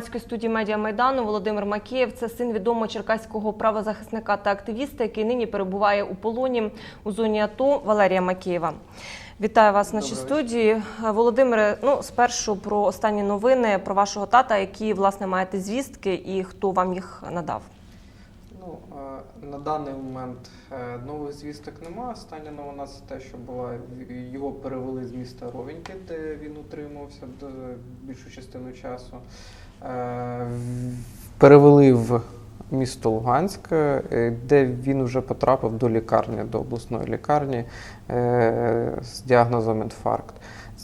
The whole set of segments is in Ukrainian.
громадської студії медіа майдану Володимир Макеєв. Це син відомого черкаського правозахисника та активіста, який нині перебуває у полоні у зоні АТО Валерія Макеєва. Вітаю вас в нашій студії. Володимире, ну спершу про останні новини про вашого тата, які власне маєте звістки, і хто вам їх надав. Ну, е, на даний момент е, нових звісток немає. Остання новина це те, що була його перевели з міста Ровеньки, де він утримувався більшу частину часу. Е, Перевели в місто Луганськ, е, де він вже потрапив до лікарні, до обласної лікарні е, з діагнозом інфаркт.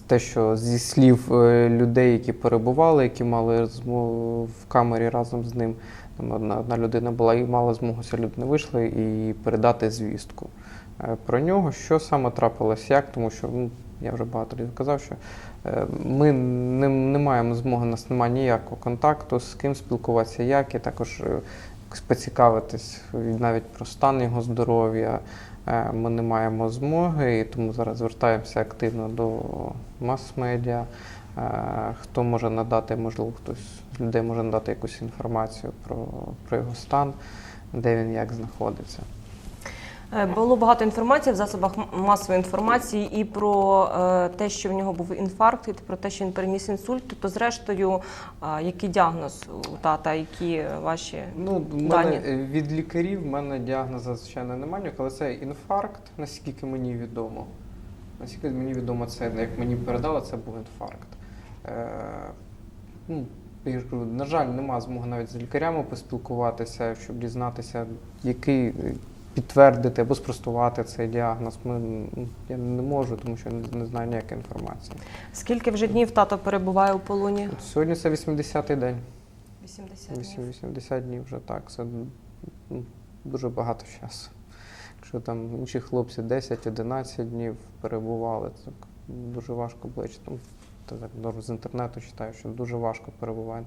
Те, що зі слів людей, які перебували, які мали розмову в камері разом з ним. Там одна, одна людина була і мала змогу, ця людина вийшла і передати звістку про нього, що саме трапилось, як, тому що ну, я вже багато разів казав, що е, ми не, не маємо змоги, нас немає ніякого контакту, з ким спілкуватися, як, і також е, поцікавитись навіть про стан його здоров'я. Е, Ми не маємо змоги, і тому зараз звертаємося активно до мас-медіа. Хто може надати, можливо, хтось з людей може надати якусь інформацію про, про його стан, де він як знаходиться. Е, Було багато інформації в засобах масової інформації і про е, те, що в нього був інфаркт, і про те, що він переніс інсульт. То, зрештою, е, який діагноз у тата, які ваші Ну, в мене від лікарів в мене діагнозу, звичайно, немає, але це інфаркт, наскільки мені відомо. Наскільки мені відомо, це як мені передали, це був інфаркт. Е, ну, я ж кажу, на жаль, нема змоги навіть з лікарями поспілкуватися, щоб дізнатися, який підтвердити або спростувати цей діагноз. Ми, я не можу, тому що не, не знаю ніякої інформації. скільки вже днів тато перебуває у полоні? От сьогодні це 80-й день. 80 днів. 80 днів вже так. Це дуже багато часу. Якщо там інші хлопці 10-11 днів перебували, це дуже важко було. Я читав, та так ну, з інтернету читаю, що дуже важко перебуває.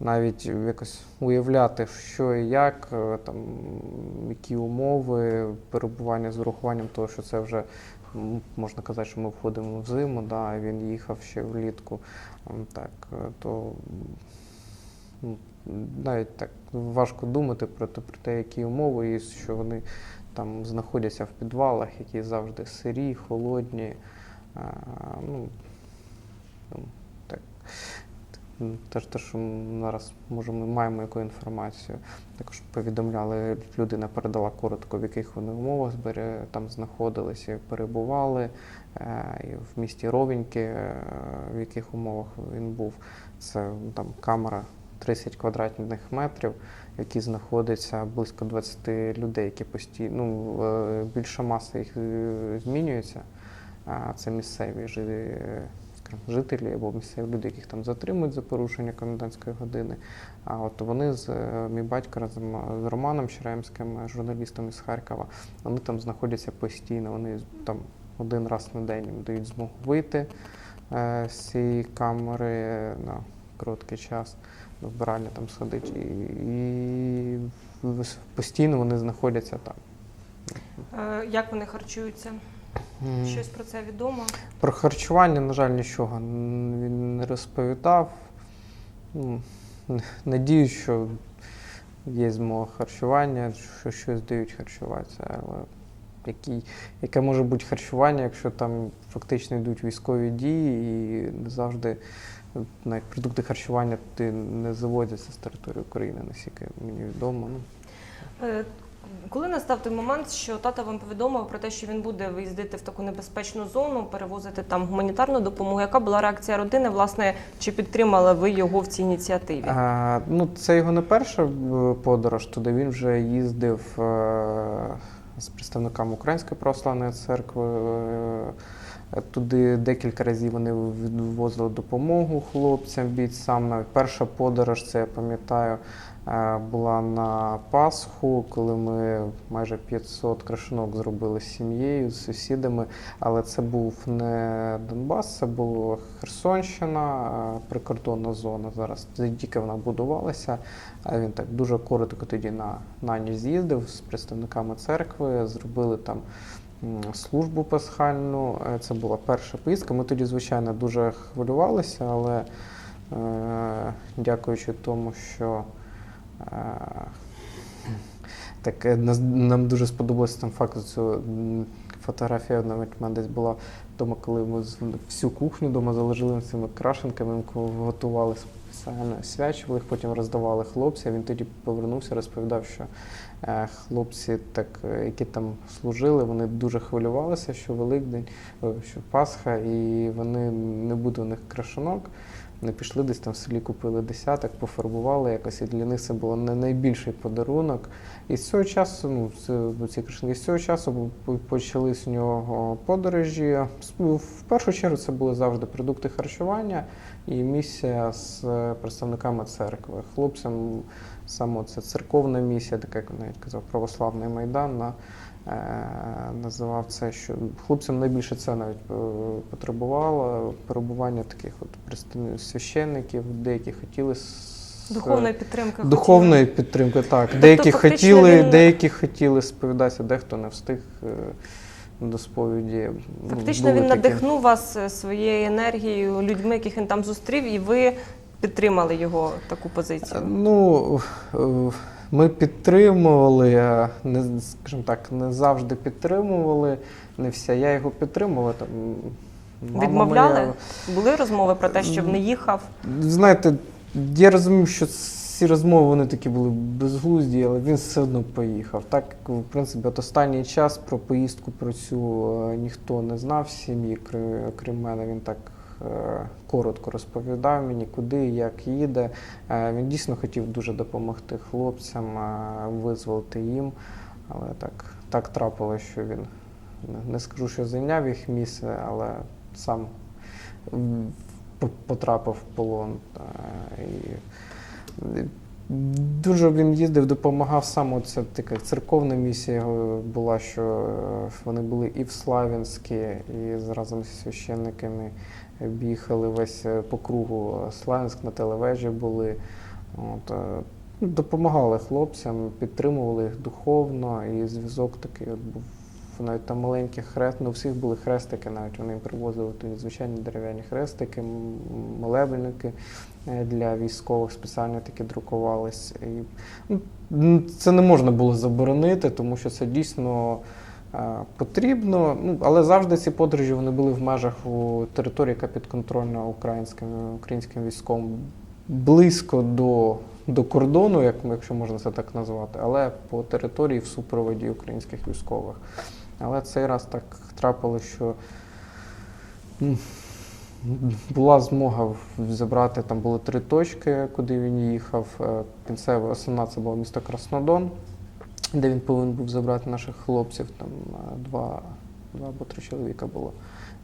Навіть якось уявляти, що і як, е, там, які умови перебування з урахуванням того, що це вже можна казати, що ми входимо в зиму, да, він їхав ще влітку. Так, е, то навіть так важко думати про те, про те, які умови, і що вони там знаходяться в підвалах, які завжди сирі, холодні. А, ну, ну, так. Теж те, що зараз може, ми маємо яку інформацію. Також повідомляли, людина передала коротко, в яких вони умовах збере, там знаходилися, перебували, е, і в місті Ровеньки, е, в яких умовах він був. Це там камера 30 квадратних метрів, в якій знаходиться близько 20 людей, які постійно ну, е, більша маса їх змінюється. Це місцеві жи- е, скажімо, жителі або місцеві люди, яких там затримують за порушення комендантської години. А от вони з е, мій батько разом з Романом Черемським, е, журналістом із Харкова, вони там знаходяться постійно. Вони там один раз на день їм дають змогу вийти е, з цієї камери е, на короткий час до вбиральня там сходити. І, і постійно вони знаходяться там. Е, Як вони харчуються? Щось про це відомо? Про харчування, на жаль, нічого він не розповідав. Ну, Надіюсь, що є змога харчування, що щось дають харчуватися. Але який, яке може бути харчування, якщо там фактично йдуть військові дії і не завжди навіть продукти харчування не завозяться з території України, наскільки мені відомо. Ну, Е, Коли настав той момент, що тата вам повідомив про те, що він буде виїздити в таку небезпечну зону, перевозити там гуманітарну допомогу, яка була реакція родини? Власне, чи підтримали ви його в цій ініціативі? А, ну, це його не перша е, подорож, туди він вже їздив е, з представниками Української православної церкви. е, Туди декілька разів вони відвозили допомогу хлопцям бійцям. Перша подорож, це я пам'ятаю, була на Пасху, коли ми майже 500 крашенок зробили з сім'єю, з сусідами. Але це був не Донбас, це була Херсонщина, прикордонна зона. Зараз тільки вона будувалася. Він так дуже коротко тоді на, на ніч з'їздив з представниками церкви, зробили там службу пасхальну. Е, Це була перша поїздка. Ми тоді, звичайно, дуже хвилювалися, але е, дякуючи тому, що так, е, нам дуже сподобався там факт цю фотографія навіть мене десь була вдома, коли ми всю кухню вдома заложили цими крашенками, ми готували спеціально, свячували їх, потім роздавали хлопцям. Він тоді повернувся, розповідав, що е, хлопці, так, е, які там служили, вони дуже хвилювалися, що Великдень, що Пасха, і вони не буде у них крашенок. Вони пішли десь там в селі, купили десяток, пофарбували якось, і для них це було не найбільший подарунок. І з цього часу, ну, з- ці крашенки, з цього часу по- почались у нього подорожі. В першу чергу це були завжди продукти харчування і місія з представниками церкви. Хлопцям саме це церковна місія, така як навіть казав, православний майдан. На, називав це, що хлопцям найбільше це навіть е, потребувало перебування таких от представників священників, деякі хотіли Духовної підтримки. Духовної підтримки, так. Деякі фактично хотіли, він- деякі хотіли сповідатися, дехто не встиг е, до сповіді. Ну, Фактично були він такі. надихнув вас е, своєю енергією, людьми, яких він там зустрів, і ви підтримали його таку позицію. Ну, е, ми підтримували, не, скажімо так, не завжди підтримували. Не вся. Я його підтримував. Там, мама Відмовляли? моя- Були розмови про те, щоб не їхав. Знаєте, я розумів, що ці розмови вони такі були безглузді, але він все одно поїхав. Так, в принципі, от останній час про поїздку про цю е, ніхто не знав сім'ї, крім, мене. Він так е, коротко розповідав мені, куди, як їде. Е, Він дійсно хотів дуже допомогти хлопцям, е, визволити їм. Але так, так трапилося, що він не- скажу, що зайняв їх місце, але сам потрапив в полон. І, дуже він їздив, допомагав сам. Це така церковна місія його була, що е, вони були і в Славянській, і разом зі священниками бігали весь е, по кругу Славянськ на телевежі були. От, е, ну, допомагали хлопцям, підтримували їх духовно, і зв'язок такий от був. Навіть там маленькі хрест, ну у всіх були хрестики, навіть вони їм привозили тоді звичайні дерев'яні хрестики, молебельники е, для військових спеціально такі друкувались. І, ну, це не можна було заборонити, тому що це дійсно потрібно. Ну, але завжди ці подорожі вони були в межах у території, яка підконтрольна українським, українським військом близько до, до кордону, як, якщо можна це так назвати, але по території в супроводі українських військових. Але цей раз так трапилося, що була змога забрати, там було три точки, куди він їхав. Е, Кінцева основна це було місто Краснодон, де він повинен був забрати наших хлопців. Там е, два, два або три чоловіка було.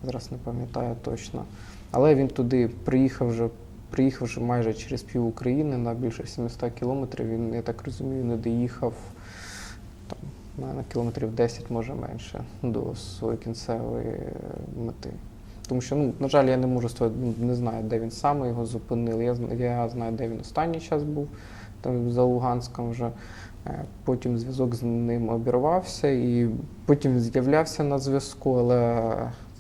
Зараз не пам'ятаю точно. Але він туди приїхав вже, приїхав вже майже через пів України на більше 700 кілометрів. Він, я так розумію, не доїхав там, на кілометрів 10, може менше, до своєї кінцевої е, мети. Тому що, ну, на жаль, я не можу стверд- ну, не знаю, де він саме його зупинили. Я, я знаю, де він останній час був, там за Луганськом вже. Е, Потім зв'язок з ним обірвався, і потім з'являвся на зв'язку, але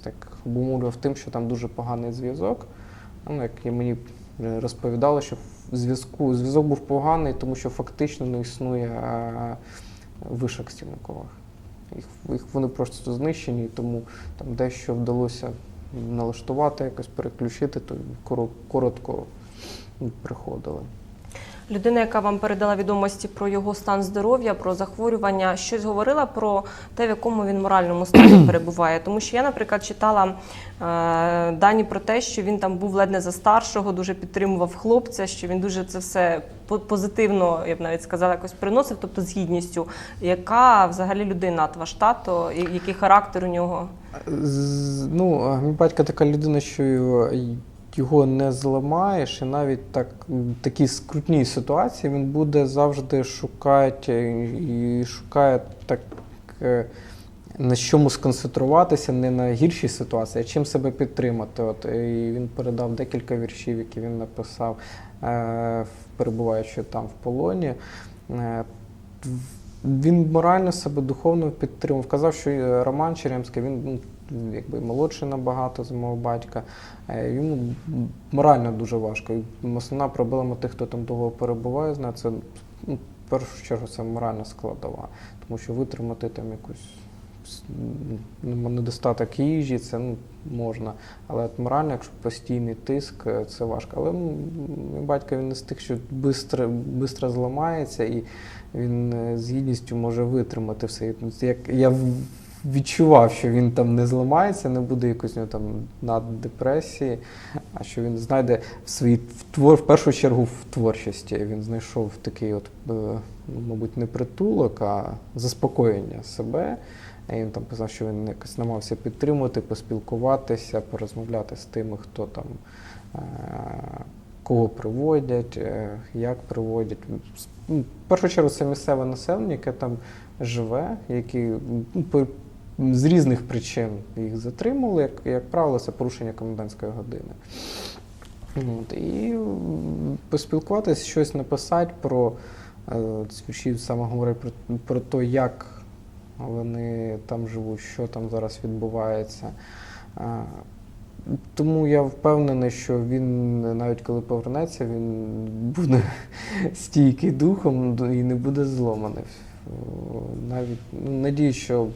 так обумовлював тим, що там дуже поганий зв'язок. Ну, як і мені розповідали, що зв'язку зв'язок був поганий, тому що фактично не існує е, вишок стільникових. Їх, їх вони просто знищені, тому там дещо вдалося налаштувати, якось переключити, то коротко приходили. Людина, яка вам передала відомості про його стан здоров'я, про захворювання, щось говорила про те, в якому він моральному стані перебуває. Тому що я, наприклад, читала е, дані про те, що він там був ледь не за старшого, дуже підтримував хлопця, що він дуже це все позитивно, я б навіть сказала, якось приносив, тобто з гідністю. Яка взагалі людина ваш тато, який характер у нього? Ну, мій батько така людина, що його, не зламаєш, і навіть так, в такій скрутній ситуації він буде завжди шукати і шукає так. е, На чому сконцентруватися не на гіршій ситуації, а чим себе підтримати. От, і він передав декілька віршів, які він написав, е, перебуваючи там в полоні. Е, Він морально себе духовно підтримував. Казав, що е, Роман Черемський, він ну, якби молодший набагато за мого батька. Е, Йому морально дуже важко. Основна проблема тих, хто там довго перебуває, знає, це ну, в першу чергу це моральна складова. Тому що витримати там якусь недостаток їжі, це ну, можна. Але от морально, якщо постійний тиск, е, це важко. Але м, мій батько він з тих, що швидко зламається, і він е, з гідністю може витримати все. Ну, Як я відчував, що він там не зламається, не буде якось у нього там наддепресії, а що він знайде в своїй в твор, в першу чергу в творчості. Він знайшов такий, от, е, ну, мабуть, не притулок, а заспокоєння себе. І він там писав, що він якось намагався підтримувати, поспілкуватися, порозмовляти з тими, хто там е, кого приводять, е, як приводять. Ну, В першу чергу це місцеве населення, яке там живе, які ну, з різних причин їх затримали. Як, як правило, це порушення комендантської години. От, і поспілкуватися, щось написати про е, саме говорить про, про те, як вони там живуть, що там зараз відбувається. А, Тому я впевнений, що він, навіть коли повернеться, він буде стійкий духом і не буде зломаний. Навіть ну, надію, що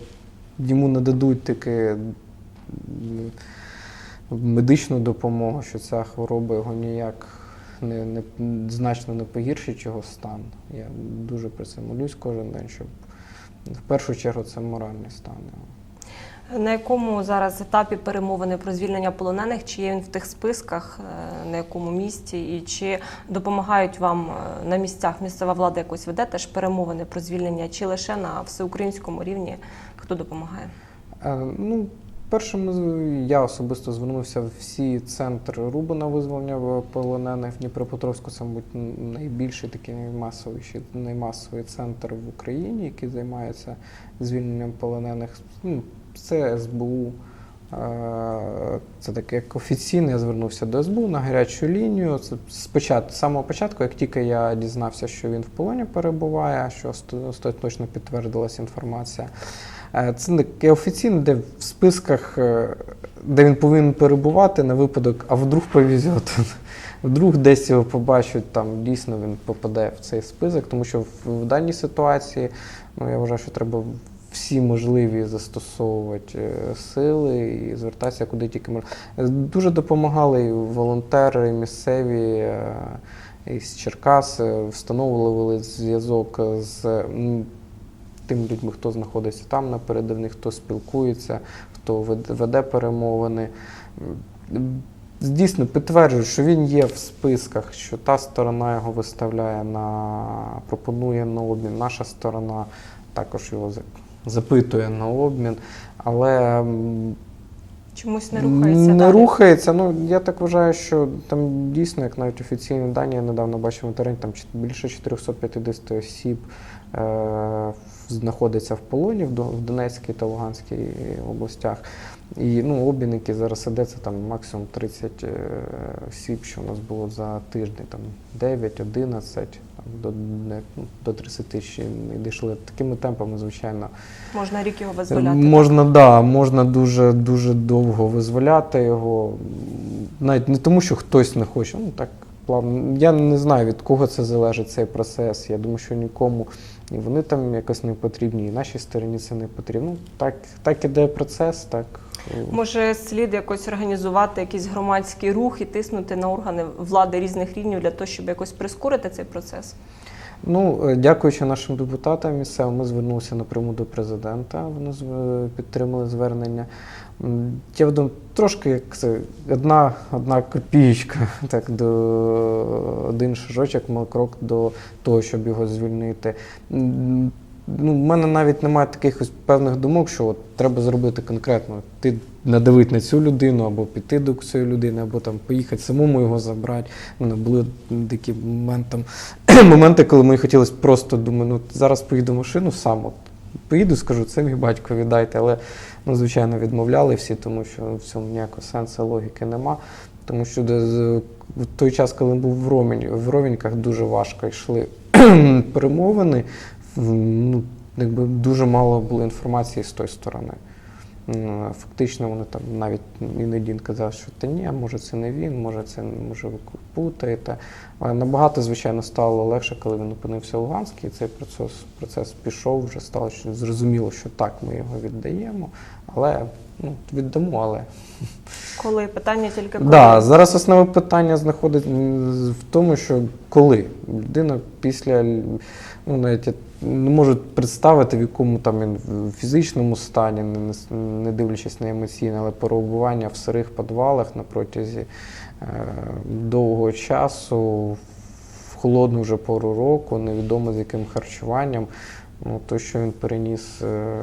йому нададуть таки м, медичну допомогу, що ця хвороба його ніяк не, не значно не погіршить його стан. Я дуже про це молюсь кожен день, щоб в першу чергу це моральний стан. На якому зараз етапі перемовини про звільнення полонених? Чи є він в тих списках, е, на якому місці, і чи допомагають вам е, на місцях місцева влада якось веде теж перемовини про звільнення, чи лише на всеукраїнському рівні хто допомагає? Е, Ну, першим я особисто звернувся в всі центри РУБу на визволення полонених в Дніпропетровську. Це, мабуть, найбільший такий наймасовіший, наймасовий центр в Україні, який займається звільненням полонених. Ну, Це СБУ. е, Це таке як офіційно я звернувся до СБУ на гарячу лінію. Це спочатку, з самого початку, як тільки я дізнався, що він в полоні перебуває, що ост- остаточно підтвердилася інформація. Е, Це таке офіційно, де в списках, е, де він повинен перебувати на випадок, а вдруг повезет. Вдруг десь його побачать, там дійсно він попаде в цей список, тому що в, в даній ситуації ну, я вважаю, що треба всі можливі застосовувати е, сили і звертатися куди тільки можна. Дуже допомагали і волонтери, і місцеві із Черкас, встановлювали зв'язок з м, тими людьми, хто знаходиться там на передовних, хто спілкується, хто веде перемовини. Дійсно підтверджують, що він є в списках, що та сторона його виставляє на пропонує на обмін, наша сторона також його запитує на обмін. Але Чомусь не рухається не далі? рухається. Ну я так вважаю, що там дійсно, як навіть офіційні дані, я недавно бачив в інтернеті, там більше 450 осіб знаходиться в полоні в Донецькій та Луганській областях. І ну, обмін, який зараз іде, це там максимум 30 е, осіб, що у нас було за тиждень, там 9, 11, там, до, не- ну, до 30 ще не дійшли. Такими темпами, звичайно, Можна рік його Е, визволяти. Можна, да, можна дуже дуже довго визволяти його. Навіть не тому, що хтось не хоче. Ну так плавно. Я не знаю, від кого це залежить цей процес. Я думаю, що нікому і вони там якось не потрібні, і нашій стороні це не потрібно. Ну, так, так іде процес, так. е, Може, слід якось організувати якийсь громадський рух і тиснути на органи влади різних рівнів для того, щоб якось прискорити цей процес? Ну, е, дякуючи нашим депутатам місцевим, ми звернулися напряму до президента. Вони підтримали звернення. Я думаю, трошки як це одна, одна копієчка, так, до один шажочок, мав крок до того, щоб його звільнити. Ну, в мене навіть немає таких ось певних думок, що от треба зробити конкретно. Ти надавити на цю людину, або піти до цієї людини, або там поїхати самому його забрати. У мене були такі моменти, моменти, коли мені хотілося просто думаю, ну зараз поїду машину сам. От, поїду, скажу, це мій батько віддайте. Але ну, звичайно відмовляли всі, тому що в цьому ніякого сенсу логіки нема. Тому що в той час, коли був в Ромінь, в Ровіньках дуже важко йшли перемовини ну, якби дуже мало було інформації з тої сторони. Фактично вони там навіть іноді казав, що та ні, може це не він, може це може ви путаєте. Набагато, звичайно, стало легше, коли він опинився в Луганській, цей процес, процес пішов, вже стало зрозуміло, що так, ми його віддаємо, але ну, віддамо, але Коли питання тільки коли. Да, зараз основне питання знаходить в тому, що коли людина після ну навіть я не можу представити, в якому там він в фізичному стані, не, не- дивлячись на емоційне, але перебування в сирих підвалах на протязі е, довгого часу, в холодну вже пору року, невідомо з яким харчуванням. Ну, то, що він переніс е,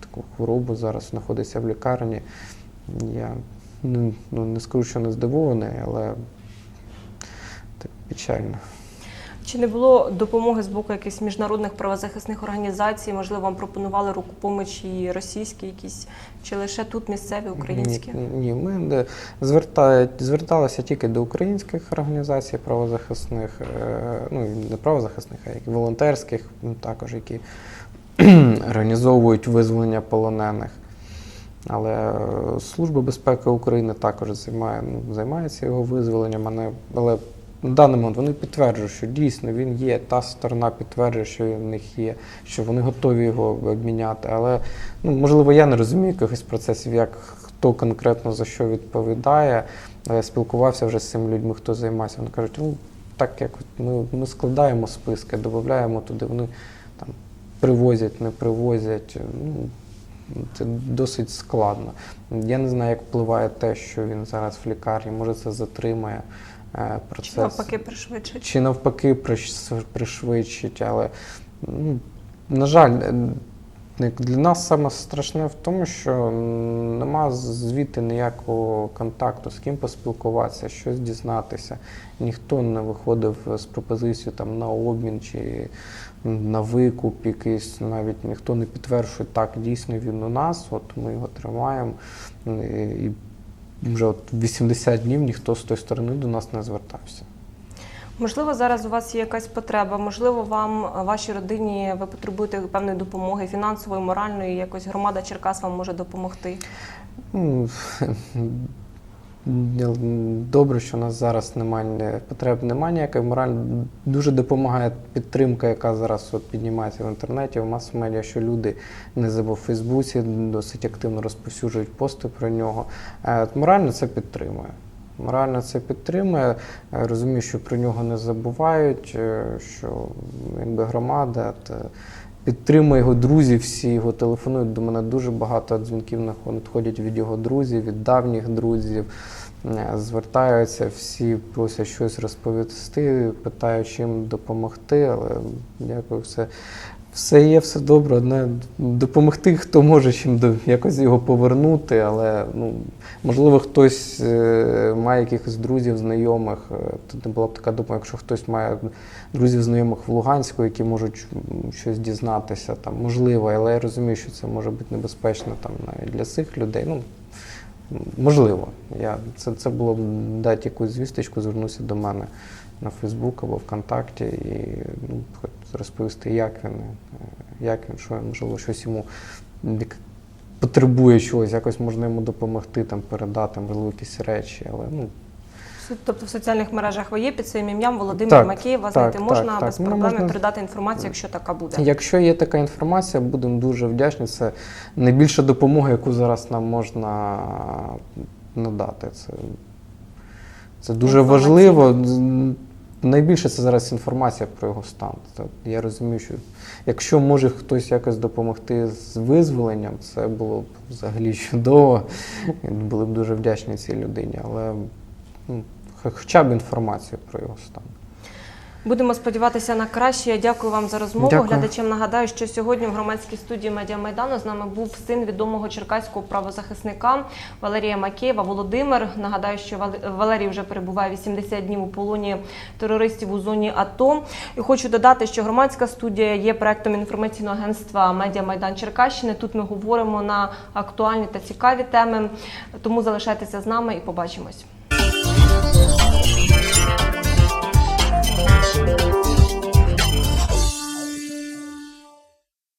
таку хворобу, зараз знаходиться в лікарні. Я ну, не скажу, що не здивований, але так печально. Чи не було допомоги з боку якихось міжнародних правозахисних організацій? Можливо, вам пропонували руку помочі російські якісь, чи лише тут місцеві українські? Ні, ні ми не звертають, зверталися тільки до українських організацій правозахисних, е, ну не правозахисних, а як волонтерських, також які організовують визволення полонених. Але е, Служба безпеки України також займає, ну, займається його визволенням, а не- але на даний момент вони підтверджують, що дійсно він є, та сторона підтверджує, що в них є, що вони готові його обміняти. Але ну, можливо, я не розумію якихось процесів, як хто конкретно за що відповідає. Але я спілкувався вже з цими людьми, хто займається. Вони кажуть, ну так як ми, ми складаємо списки, додаємо туди, вони там привозять, не привозять. Ну, це досить складно. Я не знаю, як впливає те, що він зараз в лікарні. Може, це затримає е, процес. Чи навпаки пришвидшить? Чи навпаки пришвидшить, але ну, на жаль, е, для нас саме страшне в тому, що нема звідти ніякого контакту, з ким поспілкуватися, щось дізнатися. Ніхто не виходив з пропозицією там, на обмін чи на викуп якийсь, навіть ніхто не підтверджує, так, дійсно він у нас, от ми його тримаємо. І вже от 80 днів ніхто з тої сторони до нас не звертався. Можливо, зараз у вас є якась потреба, можливо, вам, вашій родині, ви потребуєте певної допомоги, фінансової, моральної, якось громада Черкас вам може допомогти. Добре, що у нас зараз немає потреб, немає ніякої морально дуже допомагає підтримка, яка зараз от піднімається в інтернеті, в мас-медіа, що люди не забув в Фейсбуці, досить активно розповсюджують пости про нього. Е, Морально це підтримує. Морально це підтримує. Е, Розумію, що про нього не забувають, е, що якби громада та підтримує його друзі, всі його телефонують. До мене дуже багато дзвінків надходять від його друзів, від давніх друзів. Е, Звертаються, всі просять щось розповісти, питають, чим допомогти, але дякую, все. Все є, все добре. Одне допомогти, хто може чим до якось його повернути, але ну можливо хтось е, має якихось друзів, знайомих. е, Тут не була б така допомога, якщо хтось має друзів, знайомих в Луганську, які можуть щось дізнатися, там можливо, але я розумію, що це може бути небезпечно там навіть для цих людей. Ну можливо, я це, це було б дати якусь звісточку, звернувся до мене на Фейсбук або ВКонтакті і ну, розповісти, як він, як він, що можливо, щось йому потребує чогось, якось можна йому допомогти, там, передати, можливо, якісь речі, але ну, Тобто в соціальних мережах ви є під своїм ім'ям Володимир Так, Макеєв, вас так, знайти можна так. без Ну, проблем можна- передати інформацію, якщо така буде. Якщо є така інформація, будемо дуже вдячні. Це найбільша допомога, яку зараз нам можна надати. Це, це дуже важливо. Найбільше це зараз інформація про його стан. Я розумію, що якщо може хтось якось допомогти з визволенням, це було б взагалі чудово. Були б дуже вдячні цій людині. Але ну, хоча б інформацію про його стан. Будемо сподіватися на краще. Я дякую вам за розмову. Дякую. Глядачам нагадаю, що сьогодні в громадській студії Медіа Майдану з нами був син відомого черкаського правозахисника Валерія Макеєва. Володимир. Нагадаю, що Вал- Валерій вже перебуває 80 днів у полоні терористів у зоні АТО. І хочу додати, що громадська студія є проектом інформаційного агентства Медіа Майдан Черкащини. Тут ми говоримо на актуальні та цікаві теми. Тому залишайтеся з нами і побачимось. Bye.